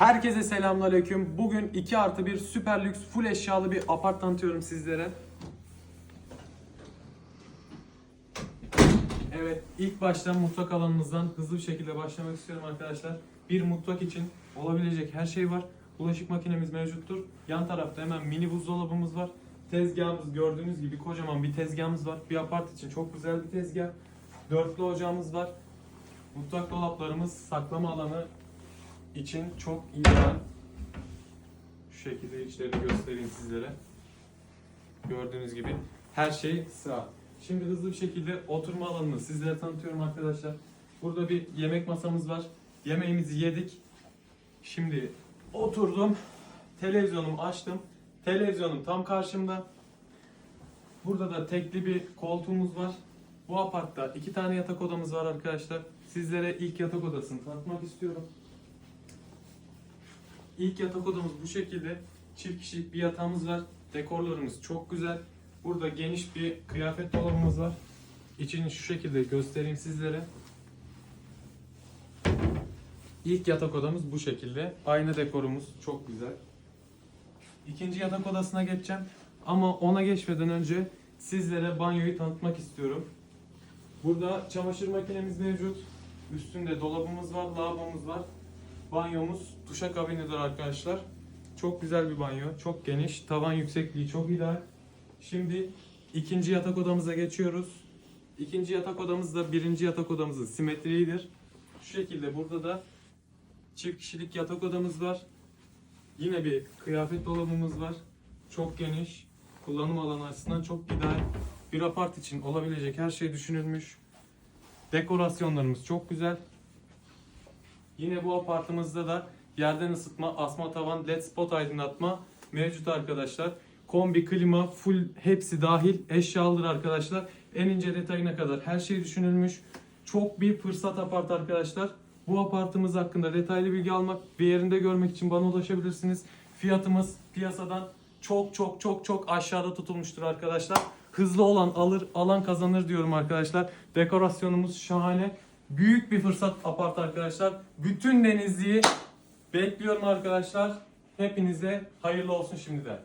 Herkese selamünaleyküm. Bugün 2 artı 1 süper lüks full eşyalı bir apart tanıtıyorum sizlere. Evet ilk baştan mutfak alanımızdan hızlı bir şekilde başlamak istiyorum arkadaşlar. Bir mutfak için olabilecek her şey var. Bulaşık makinemiz mevcuttur. Yan tarafta hemen mini buzdolabımız var. Tezgahımız gördüğünüz gibi kocaman bir tezgahımız var. Bir apart için çok güzel bir tezgah. Dörtlü ocağımız var. Mutfak dolaplarımız saklama alanı için çok ideal. Şu şekilde içlerini göstereyim sizlere. Gördüğünüz gibi her şey sığar. Şimdi hızlı bir şekilde oturma alanını sizlere tanıtıyorum arkadaşlar. Burada bir yemek masamız var. Yemeğimizi yedik. Şimdi oturdum. Televizyonumu açtım. Televizyonum tam karşımda. Burada da tekli bir koltuğumuz var. Bu apartta iki tane yatak odamız var arkadaşlar. Sizlere ilk yatak odasını tanıtmak istiyorum. İlk yatak odamız bu şekilde. Çift kişilik bir yatağımız var. Dekorlarımız çok güzel. Burada geniş bir kıyafet dolabımız var. İçini şu şekilde göstereyim sizlere. İlk yatak odamız bu şekilde. Ayna dekorumuz çok güzel. İkinci yatak odasına geçeceğim. Ama ona geçmeden önce sizlere banyoyu tanıtmak istiyorum. Burada çamaşır makinemiz mevcut. Üstünde dolabımız var, lavabomuz var. Banyomuz duşakabinidir arkadaşlar. Çok güzel bir banyo, çok geniş. Tavan yüksekliği çok ideal. Şimdi ikinci yatak odamıza geçiyoruz. İkinci yatak odamız da birinci yatak odamızın simetriğidir. Şu şekilde burada da çift kişilik yatak odamız var. Yine bir kıyafet dolabımız var. Çok geniş. Kullanım alanı açısından çok ideal. Bir apart için olabilecek her şey düşünülmüş. Dekorasyonlarımız çok güzel. Yine bu apartımızda da yerden ısıtma, asma tavan, led spot aydınlatma mevcut arkadaşlar. Kombi, klima, full hepsi dahil eşyalıdır arkadaşlar. En ince detayına kadar her şey düşünülmüş. Çok bir fırsat apart arkadaşlar. Bu apartımız hakkında detaylı bilgi almak, bir yerinde görmek için bana ulaşabilirsiniz. Fiyatımız piyasadan çok çok çok çok aşağıda tutulmuştur arkadaşlar. Hızlı olan alır, alan kazanır diyorum arkadaşlar. Dekorasyonumuz şahane. Büyük bir fırsat apart arkadaşlar. Bütün Denizli'yi bekliyorum arkadaşlar. Hepinize hayırlı olsun şimdiden.